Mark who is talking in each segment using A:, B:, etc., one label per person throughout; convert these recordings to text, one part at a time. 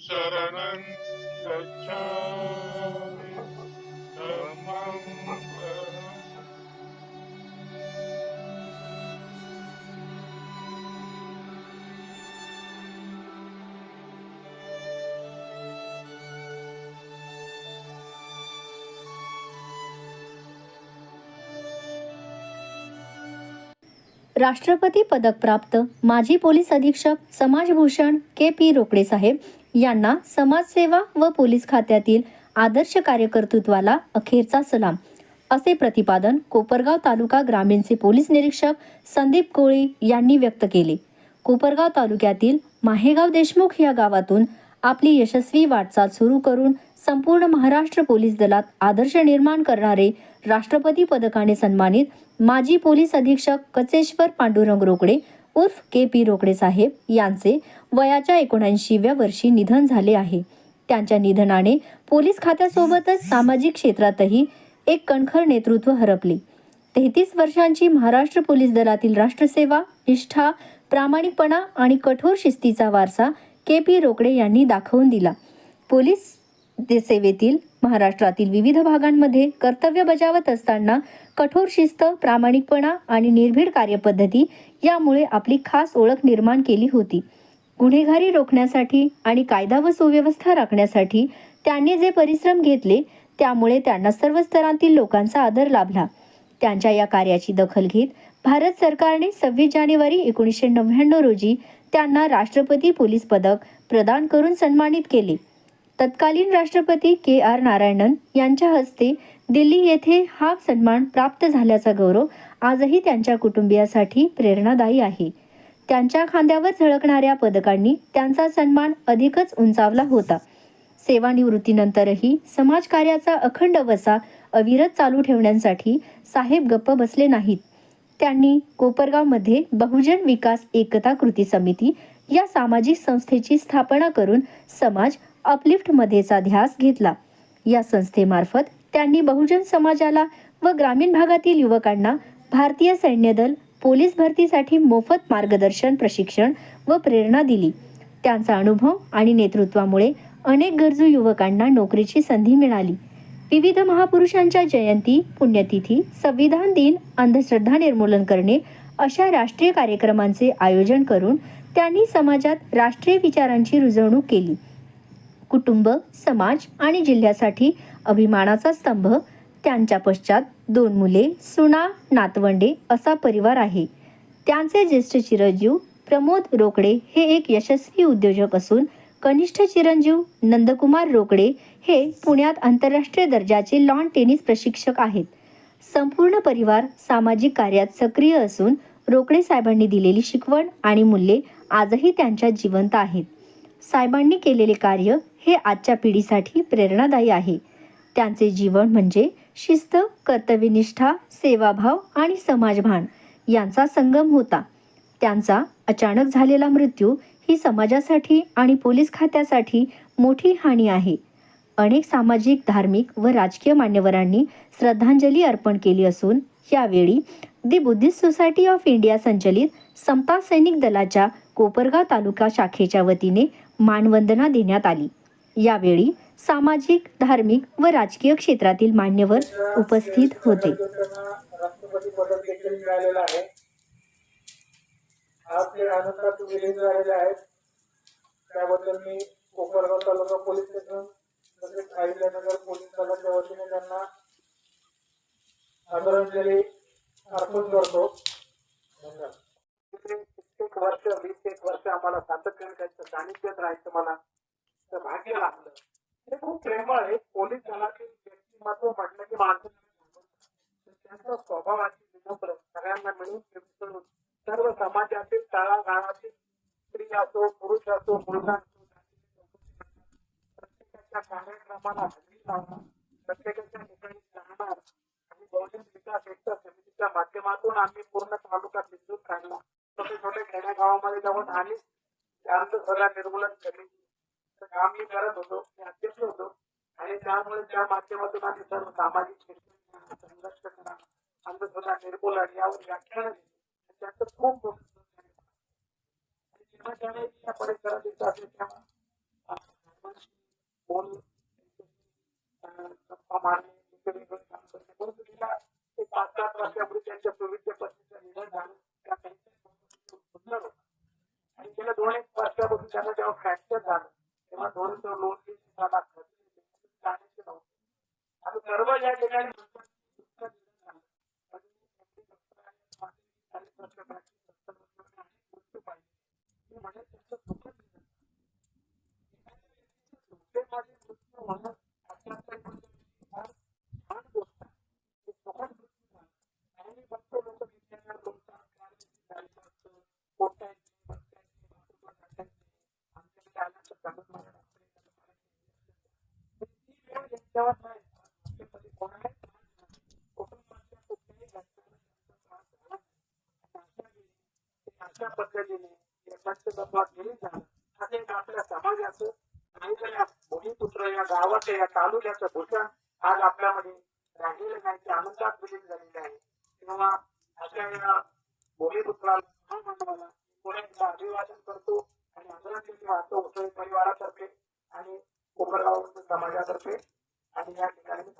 A: 사랑은 것처럼
B: राष्ट्रपती पदक प्राप्त माजी पोलीस अधीक्षक समाजभूषण के पी रोकडे साहेब यांना समाजसेवा व पोलीस खात्यातील आदर्श कार्यकर्तृत्वाला अखेरचा सलाम. असे प्रतिपादन कोपरगाव तालुका ग्रामीणचे पोलीस निरीक्षक संदीप कोळी यांनी व्यक्त केले. कोपरगाव तालुक्यातील माहेगाव देशमुख या गावातून आपली यशस्वी वाटचाल सुरू करून संपूर्ण महाराष्ट्र पोलीस दलात आदर्श निर्माण करणारे राष्ट्रपती पदकाने सन्मानित माजी पोलीस अधीक्षक कचेश्वर पांडुरंग रोकडे उर्फ के पी रोकडे साहेब यांचे वयाच्या एकोणऐंशीव्या वर्षी निधन झाले आहे. त्यांच्या निधनाने पोलीस खात्यासोबतच सामाजिक क्षेत्रातही एक कणखर नेतृत्व हरपले. तेहतीस वर्षांची महाराष्ट्र पोलीस दलातील राष्ट्रसेवा निष्ठा प्रामाणिकपणा आणि कठोर शिस्तीचा वारसा के पी रोकडे यांनी दाखवून दिला. पोलीस सेवेतील महाराष्ट्रातील विविध भागांमध्ये कर्तव्य बजावत असताना कठोर शिस्त प्रामाणिकपणा आणि निर्भीड कार्यपद्धती यामुळे आपली खास ओळख निर्माण केली होती. गुन्हेगारी रोखण्यासाठी आणि कायदा व सुव्यवस्था राखण्यासाठी त्यांनी जे परिश्रम घेतले त्यामुळे त्यांना सर्व स्तरांतील लोकांचा आदर लाभला. त्यांच्या या कार्याची दखल घेत भारत सरकारने सव्वीस जानेवारी एकोणीसशे नव्याण्णव रोजी त्यांना राष्ट्रपती पोलीस पदक प्रदान करून सन्मानित केले. तत्कालीन राष्ट्रपती के आर नारायणन यांच्या हस्ते दिल्ली येथे हा सन्मान प्राप्त झाल्याचा गौरव आजही त्यांच्या कुटुंबियासाठी प्रेरणादायी आहे. त्यांच्या खांद्यावर झळकणाऱ्या पदकांनी त्यांचा सन्मान अधिकच उंचावला होता. सेवानिवृत्तीनंतरही समाजकार्याचा अखंड वसा अविरत चालू ठेवण्यासाठी साहेब गप्प बसले नाहीत. त्यांनी कोपरगावमध्ये बहुजन विकास एकता कृती समिती या सामाजिक संस्थेची स्थापना करून समाज अपलिफ्टमध्येचा ध्यास घेतला. या संस्थेमार्फत त्यांनी बहुजन समाजाला व ग्रामीण भागातील युवकांना भारतीय सैन्य दल पोलीस भरतीसाठी मोफत मार्गदर्शन प्रशिक्षण व प्रेरणा दिली. त्यांचा अनुभव आणि नेतृत्वामुळे अनेक गरजू युवकांना नोकरीची संधी मिळाली. विविध महापुरुषांच्या जयंती पुण्यतिथी संविधान दिन अंधश्रद्धा निर्मूलन करणे अशा राष्ट्रीय कार्यक्रमांचे आयोजन करून त्यांनी समाजात राष्ट्रीय विचारांची रुजवणूक केली. कुटुंब समाज आणि जिल्ह्यासाठी अभिमानाचा स्तंभ त्यांच्या पश्चात दोन मुले सुना नातवंडे असा परिवार आहे. त्यांचे ज्येष्ठ चिरंजीव प्रमोद रोकडे हे एक यशस्वी उद्योजक असून कनिष्ठ चिरंजीव नंदकुमार रोकडे हे पुण्यात आंतरराष्ट्रीय दर्जाचे लॉन टेनिस प्रशिक्षक आहेत. संपूर्ण परिवार सामाजिक कार्यात सक्रिय असून रोकडे साहेबांनी दिलेली शिकवण आणि मूल्ये आजही त्यांच्या जिवंत आहेत. साहेबांनी केलेले कार्य हे आजच्या पिढीसाठी प्रेरणादायी आहे. त्यांचे जीवन म्हणजे शिस्त कर्तव्यनिष्ठा सेवाभाव आणि समाजभान यांचा संगम होता. त्यांचा अचानक झालेला मृत्यू ही समाजासाठी आणि पोलीस खात्यासाठी मोठी हानी आहे. अनेक सामाजिक धार्मिक व राजकीय मान्यवरांनी श्रद्धांजली अर्पण केली असून यावेळी the Buddhist Society of India संचलित समता सैनिक दलाच्या कोपरगाव तालुका शाखेच्या वतीने मानवंदना देण्यात आली. यावेळी सामाजिक धार्मिक व राजकीय क्षेत्रातील मान्यवर उपस्थित होते.
C: त्यांना राष्ट्रपती ते आनंदात विलीन झालेले आहेत त्याबद्दल मी कोपरगाव तालुका पोलीस स्टेशन तसेच अहिल्यानगर पोलीस दलाच्या वतीने त्यांना आदरांजली अर्पण करतो. धन्यवाद. कित्येक वर्ष वीस एक वर्ष आम्हाला सातत्याने त्यांचं सानिध्यात राहायचं मला तर भाग्य लागलं. हे खूप प्रेमळ आहे. पोलीस दलातील व्यक्तिमत्व म्हटलं की माणसं. त्यांचा स्वभावाची विनम्र सगळ्यांना मिळून सर्व समाजातील तळागाळातील स्त्री असो पुरुष असो मुलगा असो प्रत्येकाच्या कार्यक्रमाला हजेरी लावणार प्रत्येकाच्या ठिकाणी जाणार आणि बहुजन विकास एकता समितीच्या माध्यमातून आम्ही पूर्ण तालुका बिंदूत काढला. छोटे छोटे खेड्यागावामध्ये जाऊन आणि अंधश्रद्धा निर्मूलन समिती काम मी करत होतो मी अध्यक्ष होतो आणि त्यामुळे त्या माध्यमातून आम्ही सर्व सामाजिक संघर्ष करा अंधश्रद्धा निर्मूलन यावर व्याख्यान दिली. त्याचं खूप मोठं जेव्हा मारणे तिला ते पाच सात वर्षापूर्वी त्यांच्या प्रवृत्त पत्नीचं निधन त्यांच्या आणि गेल्या दोन एक वर्षापासून त्यांना जेव्हा फ्रॅक्चर झालं तेव्हा थोडंसं लोन घेऊन त्याला खर्च आणि सर्व या ठिकाणी म्हणतात की दुःख निधन झालं. पण त्यांची डॉक्टर आणि मागे चाळीस वर्ष practice, सत्तर वर्ष आणि मृत्यू पाहिजे. मी म्हणेन त्यांचं दुःखद निधन. झोपेमध्ये मृत्यू होणं अत्यंत फार छान गोष्ट आहे. ते सुखद मृत्यू झाला. आणि मी बघतो लोकं बिचाऱ्या बोलतात, काय जायचं असतं, पोटायची, बसतायची, बाथरूमला जातायची. आमच्याकडे आल्यानंतर सांगत मला डॉक्टर एखादं मला पण ती वेळ यांच्यावर नाही. आमच्याकडे कोणालाच त्रास नाही. कुटुंबाच्या कुठल्याही घटकाला त्यांचा त्रास झाला नाही. आणि अशा वेळी ते अशा पद्धतीने या पंचतत्वात विलीन झालं. असं आपल्या समाजाचं राहिलेल्या भूमिपुत्र या गावाचं या तालुक्याचं भूषण आज आपल्यामध्ये राहिलेलं नाही. ते आनंदात विलीन झालेलं आहे. तेव्हा अशा या भूमिपुत्राला महामानवाला अभिवादन करतो आणि आदरांजली वाहतो होतोय परिवारातर्फे आणि कोपरगाव समाजातर्फे. आणि या ठिकाणी मी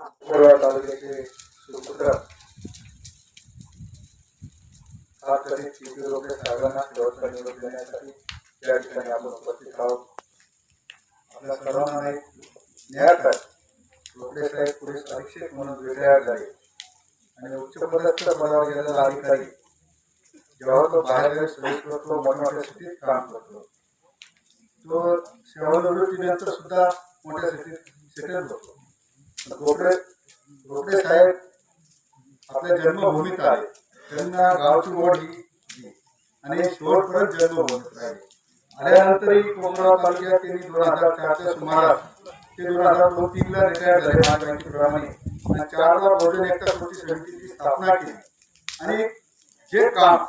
D: तालुक्याचे सुपुत्र खास करून चिपी रोपे साहेबांना शेवटचा निरोप देण्यासाठी या ठिकाणी आपण उपस्थित आहोत. आपल्या सर्वांना एक आहे. साहेब पोलीस अधीक्षक म्हणून रिटायर झाले आणि उच्चपदस्थ पदावर गेलेला अधिकारी जेव्हा तो बाहेर सर्व्हिस करतो मोठमोठ्या सिटीत काम करतो. तो सेवानिवृत्तीनंतर सुद्धा मोठ्या सिटीत सेटल होतो. रोपडे रोपडे साहेब आपल्या जन्मभूमीत आले. त्यांना गावची ओढ ही दिली. आणि शेवटपर्यंत जन्मभूमीत राहिले. आल्यानंतरही कोकणाव तालुक्यात त्यांनी दोन हजार चारच्या सुमारास ते दोन हजार दोन तीनला रिटायर झाले महाबँकेप्रमाणे आणि चारला बहुजन एकता कृती समितीची स्थापना केली. आणि जे काम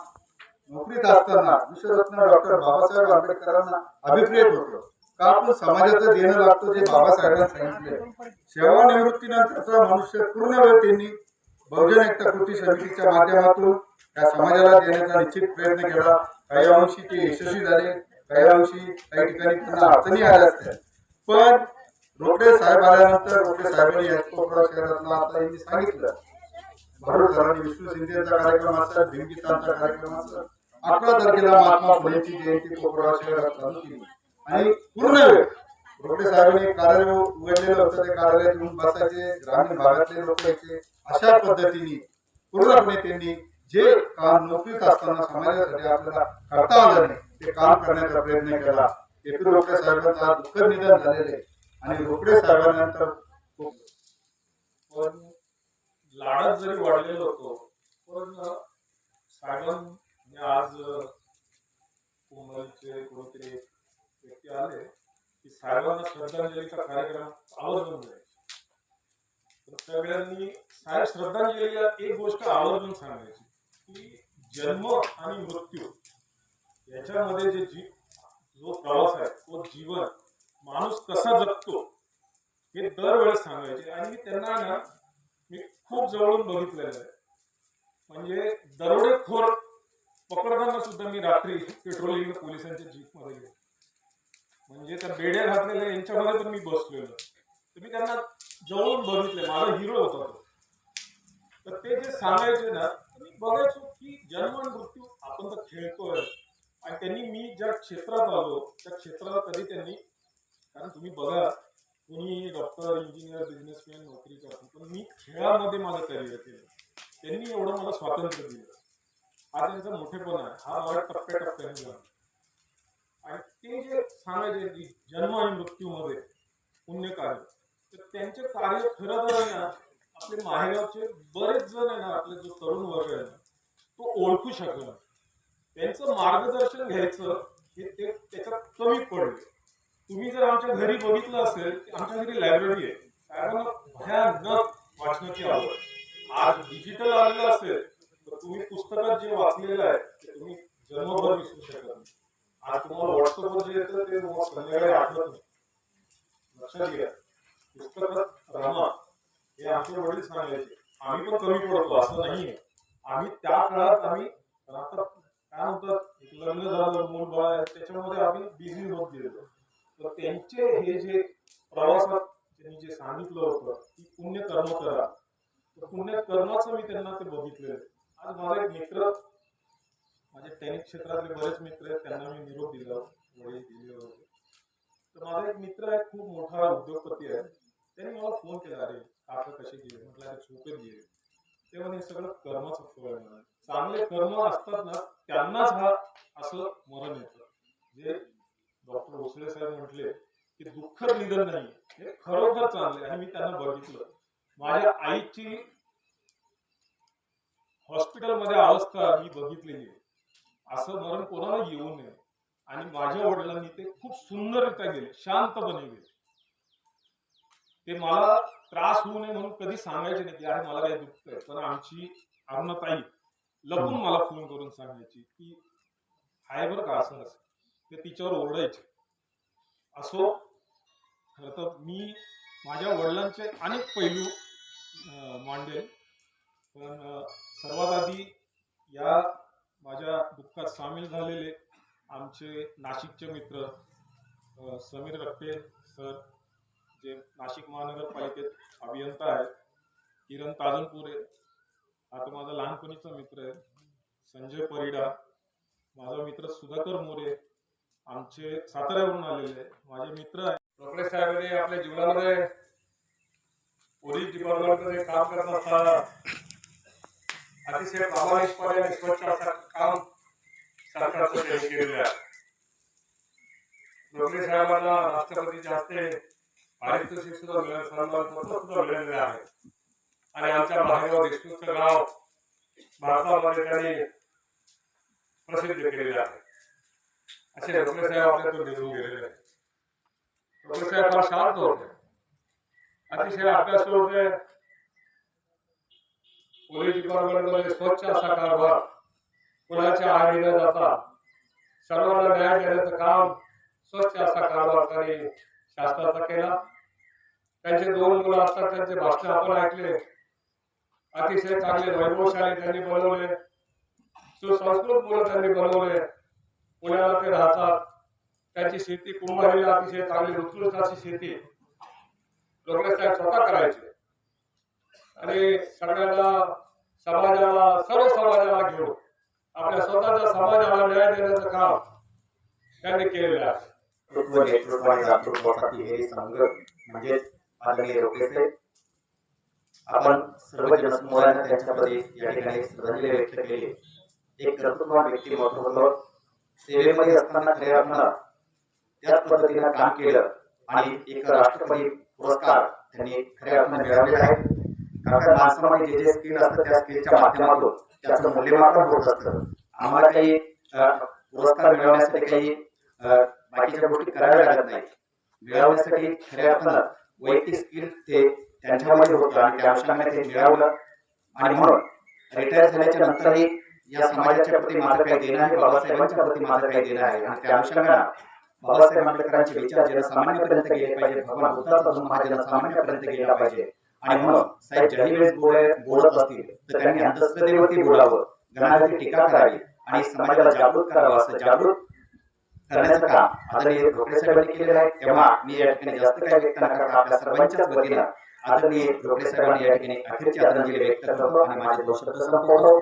D: नोकरीत असताना विश्वरत्न डॉक्टर बाबासाहेब आंबेडकरांना अभिप्रेत होतं का आपण समाजाचं देणं लागतं जे बाबासाहेबांनी सांगितले? सेवानिवृत्तीनंतरचा मनुष्य पूर्ण वेळ त्यांनी बहुजन एकता कृती समितीच्या माध्यमातून या समाजाला देण्याचा निश्चित प्रयत्न केला. काही अंशी ते यशस्वी झाले काही अंशी काही ठिकाणी त्यांना अडचणी आल्या असत्या. पण रोकडे साहेब आल्यानंतर रोकडे साहेबांनी या शहरातला आता यांनी सांगितलं. भारत सरांनी विष्णू सिंधेचा कार्यक्रम असेल भीमगीतांचा कार्यक्रम असेल अकरा तारखेला महात्मा फुलेची जयंती कोकणा शहरात चालू केली. आणि पूर्ण वेळ रोकडे साहेबांनी कार्यालय उघडलेलं होतं. ते कार्यालयात येऊन बसायचे. ग्रामीण भागातले लोक यायचे अशा पद्धतीने पूर्णपणे त्यांनी जे काम नोकरीत असताना समाजासाठी आपल्याला करता आलं नाही ते काम करण्याचा प्रयत्न केला. एकूण रोकडे साहेबांचा दुःखद निधन झालेले आणि रोकडे साहेबांनंतर
A: पण लाडात जरी वाढलेलो होतो पण साहेबांनी आज कोमलचे कुठेतरी व्यक्ती आले. साहेबांना श्रद्धांजलीचा कार्यक्रम आवर्जून जायचा तर सगळ्यांनी साहेब श्रद्धांजलीला एक गोष्ट आवर्जून सांगायची की जन्म आणि मृत्यू याच्यामध्ये जे जी जो प्रवास आहे तो जीवन माणूस कसा जगतो हे दरवेळेस सांगायचे. आणि त्यांना ना मी खूप जवळून बघितलेलं आहे. म्हणजे दरोडेखोर पकडताना सुद्धा मी रात्री पेट्रोलिंग पोलिसांच्या जीपमध्ये गेलो. म्हणजे त्या बेड्या घातलेल्या यांच्यामध्ये पण मी बसलेलो. तुम्ही त्यांना जवळून बघितले. माझा हिरो होता तो. तर ते जे सांगायचे ना मी बघायचो की जन्म आणि मृत्यू आपण तर खेळतोय. आणि त्यांनी मी ज्या क्षेत्रात आलो त्या क्षेत्राला कधी त्यांनी कारण तुम्ही बघा कुणी डॉक्टर इंजिनियर बिझनेसमॅन नोकरी करतो पण मी खेळामध्ये माझं करिअर केलं. त्यांनी एवढं मला स्वातंत्र्य दिलं. हा त्यांचा मोठेपणा आहे. हा मला टप्प्याटप्प्याने झाला आणि ते जे सांगायचे की जन्म आणि मृत्यूमध्ये पुण्य कार्य तर त्यांचे कार्य खरं तर आहे ना आपले माहेगावचे बरेच जण आहे ना आपले जो तरुण वर्ग आहे ना तो ओळखू शकला त्यांचं मार्गदर्शन घ्यायचं हे ते त्याच्यात कमी पडले. तुम्ही जर आमच्या घरी बघितलं असेल आमच्या घरी लायब्ररी आहे कारण भयानक वाचनाची आवड आज डिजिटल आलेलं असेल तर तुम्ही पुस्तकात जे वाचलेलं आहे ते तुम्ही जन्मभर विसरू शकत नाही आज तुम्हाला व्हॉट्सअपवर जे येतं ते तुम्हाला संध्याकाळी आठवत नाही लक्षात घ्या पुस्तकात रमा हे आमचे वडील सांगायचे आम्ही पण कमी पडतो असं नाहीये आम्ही त्या काळात आम्ही आता काय म्हणतात एक लग्न झालं मूल बाळ तर त्यांचे हे जे प्रवासात त्यांनी जे सांगितलं होतं की पुण्य कर्म करा. तर पुण्य कर्माचं मी त्यांना ते बघितलेलं आज माझा एक मित्र माझे टेनिस क्षेत्रातले बरेच मित्र आहेत त्यांना मी निरोप दिला वडील दिले होते. तर माझा एक मित्र आहे खूप मोठा उद्योगपती आहे. त्यांनी मला फोन केला अरे काका कसे गेले? म्हटलं अरे झोपेत गेले. तेव्हा हे सगळं कर्माचं फळ आहे चांगले कर्म असतात ना त्यांनाच हा असं मरण येतं जे डॉक्टर भोसले साहेब म्हटले की दुःखद निधन नाही हे खरोखर चांगले आणि मी त्यांना बघितलं. माझ्या आईची हॉस्पिटलमध्ये अवस्था मी बघितलेली आहे. असं मरण कोणाला येऊ नये. आणि माझ्या वडिलांनी ते खूप सुंदररित्या गेले शांतपणे गेले ते मला त्रास होऊ नये म्हणून कधी सांगायचे नाही की अरे मला काही दुःख आहे. पण आमची अरुणाताई लपून मला फोन करून सांगायची की हाय बरं का असं असं ते तिच्यावर ओरडायचे. असो खरं तर मी माझ्या वडिलांचे अनेक पैलू मांडेल. पण सर्वात आधी या माझ्या दुःखात सामील झालेले आमचे नाशिकचे मित्र समीर रक्ते सर जे नाशिक महानगरपालिकेत अभियंता आहेत. किरण ताजनपुरे हा तर माझा लहानपणीचा मित्र आहे. संजय परिडा माझा मित्र सुधाकर मोरे आमचे साताऱ्यावरून आलेले माझे मित्र आहे
E: रोकडे साहेबांनी आपल्या जीवनामध्ये पोलीस डिपार्टमेंटमध्ये काम करत असताना अतिशय प्रामाणिकपणे निष्पक्ष स्वच्छ असं काम सरकारचं त्यांनी केलेलं आहे. रोकडे साहेबांना राष्ट्रपतीच्या हस्ते पारितोषिक सुद्धा मिळालं सन्मान पत्र सुद्धा मिळालेले आहे. आणि आमच्या महादेव देशमुखचं गाव भारतामध्ये त्यांनी प्रसिद्ध केलेले आहे. असे रोकडे साहेब आपल्यातून निघून गेलेले फार शांत होते अतिशय अभ्यास होते पोलीस डिपार्टमेंटमध्ये स्वच्छ असा कारभार कुणाच्या न जाता सर्वांना न्याय देण्याचं काम स्वच्छ असा कारभार त्यांनी शासनाचा केला त्यांचे दोन मुलं असतात त्यांचे भाषण आपण ऐकले अतिशय चांगले वैभवशाली त्यांनी बनवले सुसंस्कृत मुलं त्यांनी बनवले पुण्याला ते राहतात. त्यांची शेती कुंभारीला अतिशय चांगली उत्कृष्ट अशी शेती रोकडे साहेब स्वतः करायचे. आणि सगळ्यांना समाजाला सर्व समाजाला घेऊन आपल्या स्वतःच्या समाजाला न्याय देण्याचं काम त्यांनी केलेलं आहे.
F: नेतृत्व नेतृत्व आणि दातृत्वासाठी हे संघ म्हणजे आदरणीय रोखेचे आपण सर्व जनसमुदायाने त्यांच्याप्रती या ठिकाणी श्रद्धांजली व्यक्त केली. एक कर्तृत्ववान व्यक्तिमत्व होतं सेवेमध्ये असताना खऱ्या त्याच पद्धतीनं काम केलं आणि एक राष्ट्रपती पुरस्कार त्यांनी खऱ्या अर्थानं मिळवलेला आहे कारण माणसामध्ये जे जे स्किल असतं त्या स्किलच्या माध्यमातून त्याचं मूल्यमापन होत असतं. आम्हाला काही पुरस्कार मिळवण्यासाठी काही बाकीच्या गोष्टी कराव्या लागत नाही मिळवण्यासाठी खऱ्या अर्थानं वैयक्तिक स्किल ते त्यांच्यामध्ये होतं आणि त्या अनुषंगाने ते मिळवलं. आणि म्हणून रिटायर झाल्याच्या नंतरही या समाजाच्या प्रती माझं काही देणं आहे बाबासाहेबांच्या प्रती माझं काही देणं आहे. आणि त्या अनुषंगानं बाबासाहेब आंबेडकरांचे विचार जनसामान्यापर्यंत गेले पाहिजे भगवान बुद्धाचा धर्म हा जनसामान्यापर्यंत गेला पाहिजे. आणि म्हणून साहेब ज्याही वेळेस बोलत असतील तर त्यांनी अंधश्रद्धेवरती बोलावं गणावरती टीका करावी आणि समाजाला जागृत करावं असं जागृत करण्याचं काम आदरणीय ढोकळे साहेबांनी केलेलं आहे. तेव्हा मी या ठिकाणी जास्त काय व्यक्त न करता आपल्या सर्वांच्याच वतीनं आदरणीय ढोकळे साहेबांनी या ठिकाणी अखेरची आदरांजली व्यक्त करतो आणि माझे दोन शब्द संपवतो.